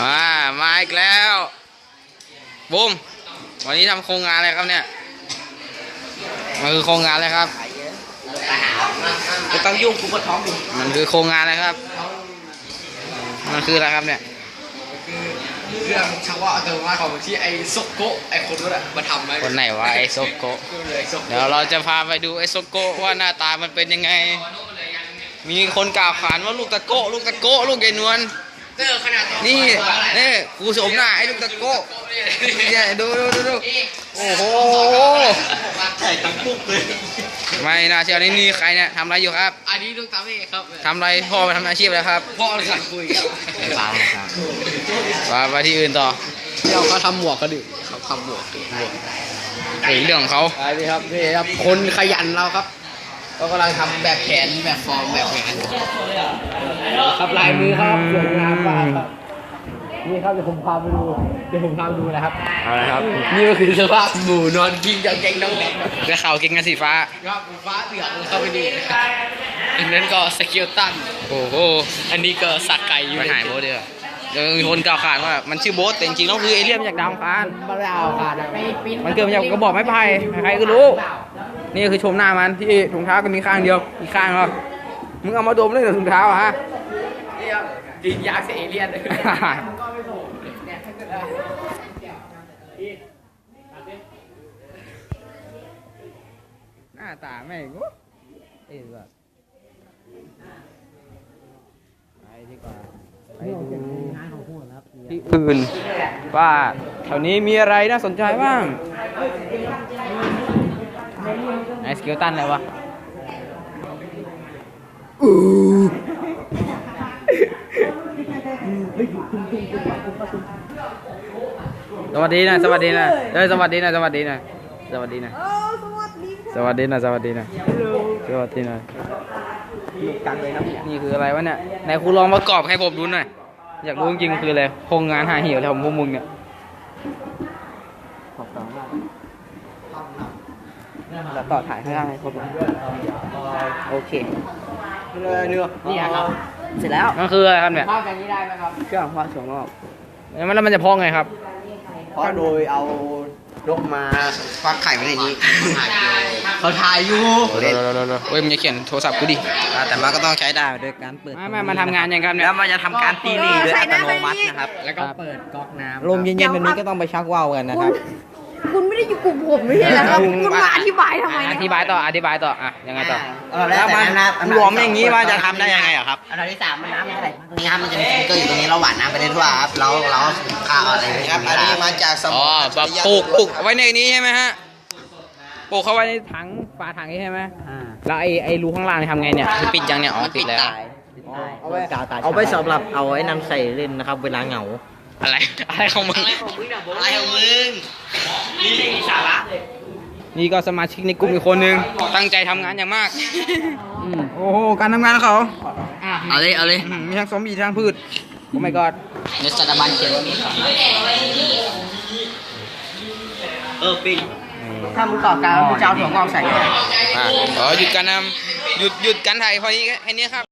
อ่ามาอีกแล้วบูมวันนี้ทำโครงงานอะไรครับเนี่ยมันคือโครงงานอะไรครับไม่ต้องยุ่งกูปวดท้องอยู่มันคือโครงงานอะไรครับ มันคืออะไรครับเนี่ยเรื่องชาวะอัตโนมัติของที่ไอ้ซกโกะไอ้คนนู้นอะมาทำไว้คนไหนวะไอโซโกะก็เลยซกเดี๋ยวเราจะพาไปดูไอโซโกะว่าหน้าตามันเป็นยังไง มีคนกล่าวขานว่าลูกตะโกะลูกตะโกะลูกยายนวล เจอขนาดนี่นี่กูสมหน้าไอ้ลูกตะโกะเนี่ยดูดูดูดูโอ้โหใช่ทั้งปุ๊กเลยไม่น่าเชื่อนี่นี่ใครเนี่ยทำอะไรอยู่ครับ อันนี้ลูกตาเมฆครับทำอะไรพ่อไปทำอาชีพอะไรครับพ่อเลยขัดคุยครับมาไปที่อื่นต่อเดี๋ยวเขาทำหมวกกันดิเขาทำหมวกดิหมวกเฮ้ยเรื่องของเขาไอ้นี่ครับนี่ครับคนขยันเราครับ เรากำลังทำแบบแผนแบบฟอร์มแบบแผนครับลายมือครับสวยงามมากครับนี่ครับเดี๋ยวผมพาไปดูเดี๋ยวผมพาไปดูนะครับเอาละครับ นี่ก็คือสภาพหมูนอนกินกับแกงน้องแดงครับได้ข่าวเก่งกันสีฟ้าครับฟ้าเดือดเข้าไปดีอันนั้นก็สกิลตันโอ้โหอันนี้ก็สักไก่อยู่ไปหายโบ๊ทเดียวาเดี๋ ยวมีคนกล่าวขานว่ามันชื่อโบ๊ทแต่จริงๆแล้วคือเอเลี่ยนมาจากดาวอังคาร มาแล้วค่ะไปปิ้นมันเกิดมาจากกระบอกไม้ไผ่ใครๆก็รู้ นี่คือชมหน้ามันที่ถุงเท้าก็มีข้างเดียวอีกข้างก็มึงเอามาดมเลยเหรอถุงเท้าอะฮะนี่ครับกินยาเสเอเลียนเลยหน้าตาแม่งโอ้เอ้ยแบบไปดีกว่าไปดู ที่อื่นว่าแถวนี้มีอะไรน่าสนใจบ้างไอสกิลตันอะไรวะสวัสดีนะสวัสดีนะเอ้ยสวัสดีนะสวัสดีนะสวัสดีนะสวัสดีนะสวัสดีนะสวัสดีนะจังเลยนะนี่คืออะไรวะเนี่ยไหนครูลองประกอบให้ผมดูหน่อย อยากรู้จริงๆคืออะไรโครงงานหาเหี่ยวอะไรของพวกมึงเนี่ยแล้วต่อถ่ายให้ได้ครบโอเคเนื้อเนื้อนี่ครับเสร็จแล้วมันคืออะไรครับเนี่ยภาพแบบนี้ได้ไหมครับเครื่องภาพสองรอบแล้วมันแล้วมันจะพองไงครับเพราะโดยเอา นกมาฟักไข่ไว้ในนี้เขาถ่ายอยู่เฮ้ยมึงจะเขียนโทรศัพท์กูดิแต่มันก็ต้องใช้ได้โดยการเปิดไม่ไม่มันทำงานยังครับเนี่ยแล้วมันจะทำการตีหลีโดยอัตโนมัตินะครับ แล้วก็เปิดก๊อกน้ำลมเย็นๆแบบนี้ก็ต้องไปชักว่าวกันนะครับ คุณไม่ได้อยู่กลุ่มผมไม่ใช่เหรอครับคุณมาอธิบายทำไมอเนี่ยธิบายต่ออธิบายต่ออะยังไงต่อแล้วมันรวมอย่างนี้ว่าจะทำได้ยังไงอะครับ อันดับที่สามมันน้ำอะไรตรงนี้ครับมันจะมีสปริงเกอร์อยู่ตรงนี้เราหว่านน้ำไปได้ทั่วครับเราเราข้าวอะไรไปครับอันนี้มาจากสมอ๋อองแบบปลูกปลูกเอาไว้ในนี้ใช่ไหมฮะปลูกเข้าไว้ในถังฝาถังนี้ใช่ไหมแล้วไอ้ไอ้รูข้างล่างนี่ทำไงเนี่ยคือปิดยังเนี่ยอ๋อปิดแล้ว เอาไว้กาวตายเอาไว้สำหรับเอาไว้นำใส่เล่นนะครับ เวลาเหงา อะไรอะไรของมึงอะไรของมึงนี่ก็สมาชิกในกลุ่มอีกคนนึงตั้งใจทำงานอย่างมากอืมโอ้โหการทำงานของเขาเอาเลยเอาเลยอืมมีทั้งซอมบี้ทั้งพืชโอ้ my god เดี๋ยวสถาบันเขียนว่ามีครับเออปิงถ้ามึงต่อการมึงจะเอาถั่วงอกใส่เนี่ยอะขอหยุดการนำหยุดหยุดการถ่ายพอนี้แค่นี้ครับ